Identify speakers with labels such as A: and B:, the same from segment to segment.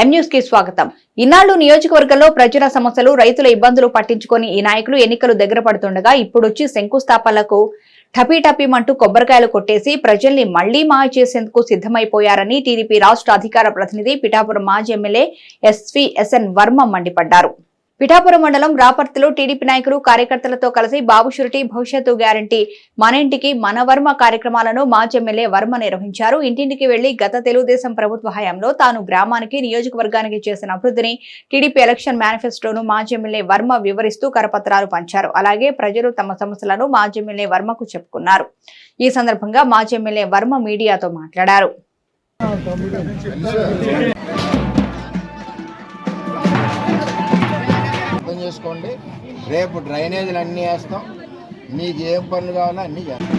A: ఎం కి స్వాగతం. ఇన్నాళ్ళు నియోజకవర్గంలో ప్రజల సమస్యలు రైతుల ఇబ్బందులు పట్టించుకొని ఈ నాయకులు ఎన్నికలు దగ్గర పడుతుండగా ఇప్పుడొచ్చి శంకుస్థాపనలకు టపీటపీమంటూ కొబ్బరికాయలు కొట్టేసి ప్రజల్ని మళ్ళీ మాయ చేసేందుకు సిద్ధమైపోయారని టీడీపీ రాష్ట్ర అధికార ప్రతినిధి పిఠాపురం మాజీ ఎమ్మెల్యే ఎస్వి ఎస్ఎన్ వర్మ మండిపడ్డారు. పిఠాపురం మండలం రాపర్తిలో టీడీపీ నాయకులు కార్యకర్తలతో కలిసి బాబు షురిటీ భవిష్యత్తు గ్యారంటీ మన ఇంటికి మన వర్మ కార్యక్రమాలను మాజీ ఎమ్మెల్యే వర్మ నిర్వహించారు. ఇంటింటికి వెళ్ళి గత తెలుగుదేశం ప్రభుత్వ హయాంలో తాను గ్రామానికి నియోజకవర్గానికి చేసిన అభివృద్ధిని టీడీపీ ఎలక్షన్ మేనిఫెస్టోను మాజీ ఎమ్మెల్యే వర్మ వివరిస్తూ కరపత్రాలు పంచారు. అలాగే ప్రజలు తమ సమస్యలను మాజీ ఎమ్మెల్యే వర్మకు చెప్పుకున్నారు. ఈ సందర్భంగా మాజీ ఎమ్మెల్యే వర్మ మీడియాతో మాట్లాడారు.
B: అర్థం చేసుకోండి. రేపు డ్రైనేజీలు అన్నీ వేస్తాం. మీకు ఏం పనులు కావాలో అన్నీ చేస్తాం.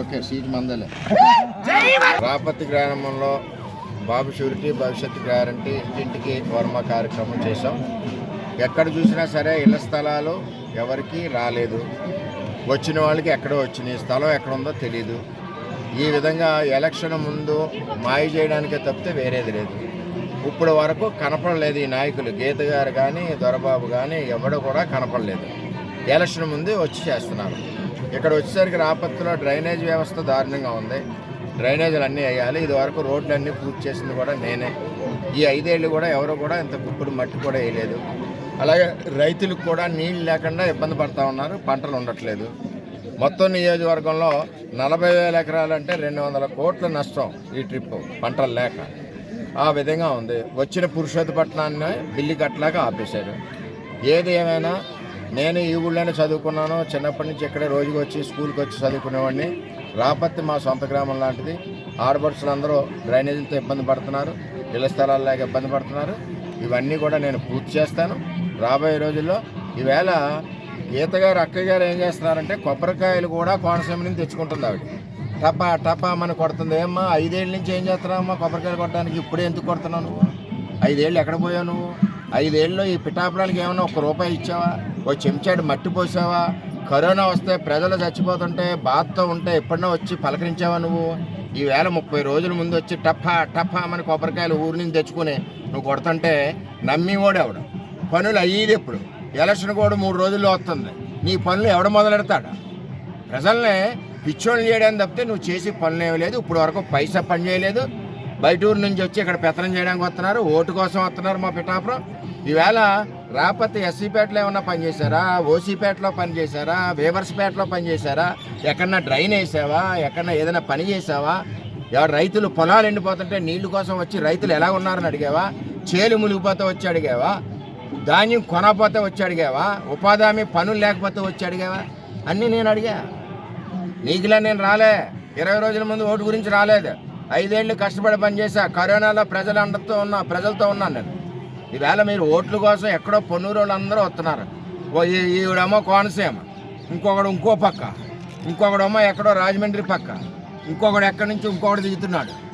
B: Okay seat మందలే. రాపతి గ్రామంలో బాబు షూరిటీ భవిష్యత్తు గ్యారంటీ ఇంటింటికి వర్మ కార్యక్రమం చేశాం. ఎక్కడ చూసినా సరే ఇళ్ళ స్థలాలు ఎవరికి రాలేదు. వచ్చిన వాళ్ళకి ఎక్కడో వచ్చినాయి. స్థలం ఎక్కడ ఉందో తెలియదు ఈ విధంగా ఎలక్షన్ ముందు మాయ చేయడానికే తప్పితే వేరేది లేదు. ఇప్పుడు వరకు కనపడలేదు ఈ నాయకులు. గీత గారు కానీ దొరబాబు కానీ ఎవడు కూడా కనపడలేదు. ఎలక్షన్ ముందు వచ్చి చేస్తున్నారు. ఇక్కడ వచ్చేసరికి రాపత్తిలో డ్రైనేజ్ వ్యవస్థ దారుణంగా ఉంది. డ్రైనేజీలు అన్నీ వేయాలి. ఇది వరకు పూర్తి చేసింది కూడా నేనే. ఈ ఐదేళ్ళు కూడా ఎవరు కూడా ఇంత గుప్పుడు మట్టి కూడా వేయలేదు. అలాగే రైతులకు కూడా నీళ్ళు లేకుండా ఇబ్బంది పడతా ఉన్నారు పంటలు ఉండట్లేదు. మొత్తం నియోజకవర్గంలో నలభై వేల ఎకరాలంటే రెండు వందల కోట్ల నష్టం ఈ ట్రిప్ పంటలు లేక. ఆ విధంగా ఉంది. వచ్చిన పురుషోత్తపట్నాన్ని బిల్లు కట్టలేక ఆపేశారు. ఏది ఏమైనా నేను ఈ ఊళ్ళోనే చదువుకున్నాను. చిన్నప్పటి నుంచి ఇక్కడే రోజుకి వచ్చి స్కూల్కి వచ్చి చదువుకునేవాడిని. రాపత్తి మా సొంత గ్రామం లాంటిది. ఆడపడుచులు అందరూ డ్రైనేజీలతో ఇబ్బంది పడుతున్నారు. ఇళ్ళ స్థలాలు లేక ఇబ్బంది పడుతున్నారు. ఇవన్నీ కూడా నేను పూర్తి చేస్తాను. రాబోయే రోజుల్లో ఈవేళ గీత గారు అక్కయ్య గారు ఏం చేస్తున్నారంటే కొబ్బరికాయలు కూడా కోనసీమ నుంచి తెచ్చుకుంటుంది ఆవిడ. టపా టపా మన కొడుతుంది. ఏమ్మా ఐదేళ్ళ నుంచి ఏం చేస్తున్నావమ్మా కొబ్బరికాయలు కొట్టడానికి? ఇప్పుడే ఎందుకు కొడుతున్నావు నువ్వు? ఐదేళ్ళు ఎక్కడ పోయావు నువ్వు? ఐదేళ్ళలో ఈ పిఠాపురానికి ఏమైనా ఒక రూపాయి ఇచ్చావా? ఓ చెంచాడు మట్టి పోసావా? కరోనా వస్తే ప్రజలు చచ్చిపోతుంటే బాధతో ఉంటే ఎప్పుడన్నా వచ్చి పలకరించావా నువ్వు? ఈవేళ ముప్పై రోజుల ముందు వచ్చి టఫా టఫా మన కొబ్బరికాయలు ఊరి నుంచి తెచ్చుకుని నువ్వు కొడుతుంటే నమ్మి ఓడేవాడు పనులు అయ్యేది ఎప్పుడు? ఎలక్షన్ కూడా మూడు రోజుల్లో వస్తుంది. నీ పనులు ఎవడ మొదలెడతాడా? ప్రజల్ని పిచ్చోళ్ళు చేయడానికి తప్పితే నువ్వు చేసి పనులు ఏమీ లేదు. ఇప్పుడు వరకు పైసా పని చేయలేదు. బయట ఊరు నుంచి వచ్చి ఇక్కడ పెత్తనం చేయడానికి వస్తున్నారు. ఓటు కోసం వస్తున్నారు మా పిఠాపురం. ఈవేళ రాపతి ఎస్సీపేటలో ఏమన్నా పనిచేశారా ఓసీపేటలో పనిచేశారా వేవర్స్పేటలో పనిచేశారా ఎక్కడన్నా డ్రైన్ వేసావా? ఎక్కడన్నా ఏదైనా పని చేసావా? ఎవరు రైతులు పొలాలు ఎండిపోతుంటే నీళ్ళు కోసం వచ్చి రైతులు ఎలా ఉన్నారని అడిగావా? చేలు మునిగిపోతూ వచ్చి అడిగావా? ధాన్యం కొనకపోతే వచ్చి అడిగావా? ఉపాధి హామీ పనులు లేకపోతే వచ్చి అడిగావా? అన్నీ నేను అడిగా. నీకులా నేను రాలే. ఇరవై రోజుల ముందు ఓటు గురించి రాలేదు. ఐదేళ్ళు కష్టపడి పనిచేసా కరోనాలో ప్రజలు అందరితో ఉన్నా ప్రజలతో ఉన్నాను నేను. ఈవేళ మీరు ఓట్ల కోసం ఎక్కడో పొన్నూరు వాళ్ళందరూ వస్తున్నారు. ఓ ఈ- ఈవిడేమో కోనసీమ. ఇంకొకడు ఇంకో పక్క. ఇంకొకడేమో ఎక్కడో రాజమండ్రి పక్క. ఇంకొకడు ఎక్కడి నుంచి ఇంకొకడు దిగుతున్నాడు.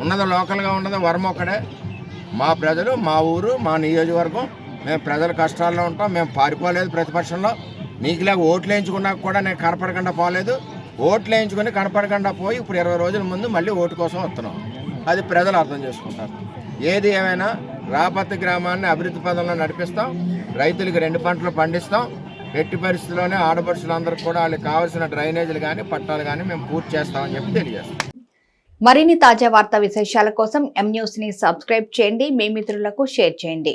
B: ఉన్నది లోకల్గా ఉన్నది వరం ఒకడే మా ప్రజలు మా ఊరు మా నియోజకవర్గం మేము ప్రజల కష్టాల్లో ఉంటాం మేము పారిపోలేదు ప్రతిపక్షంలో. మీకు లేక ఓట్లు వేయించుకున్నాక కూడా నేను కనపడకుండా పోలేదు. ఓట్లు వేయించుకొని కనపడకుండా పోయి ఇప్పుడు ఇరవై రోజుల ముందు మళ్ళీ ఓటు కోసం వస్తున్నాం. అది ప్రజలు అర్థం చేసుకుంటారు. ఏది ఏమైనా రాపత్తి గ్రామాన్ని అభివృద్ధి పదంలో నడిపిస్తాం రైతులకు రెండు పంటలు పండిస్తాం ఎట్టి పరిస్థితుల్లోనే ఆడపడుచులందరికీ కూడా వాళ్ళకి కావాల్సిన డ్రైనేజీలు కానీ పట్టాలు కానీ మేము పూర్తి చేస్తామని చెప్పి తెలియజేస్తాం.
A: మరిన్ని తాజా వార్తా విశేషాల కోసం ఎం న్యూస్ని సబ్స్క్రైబ్ చేయండి. మీ మిత్రులకు షేర్ చేయండి.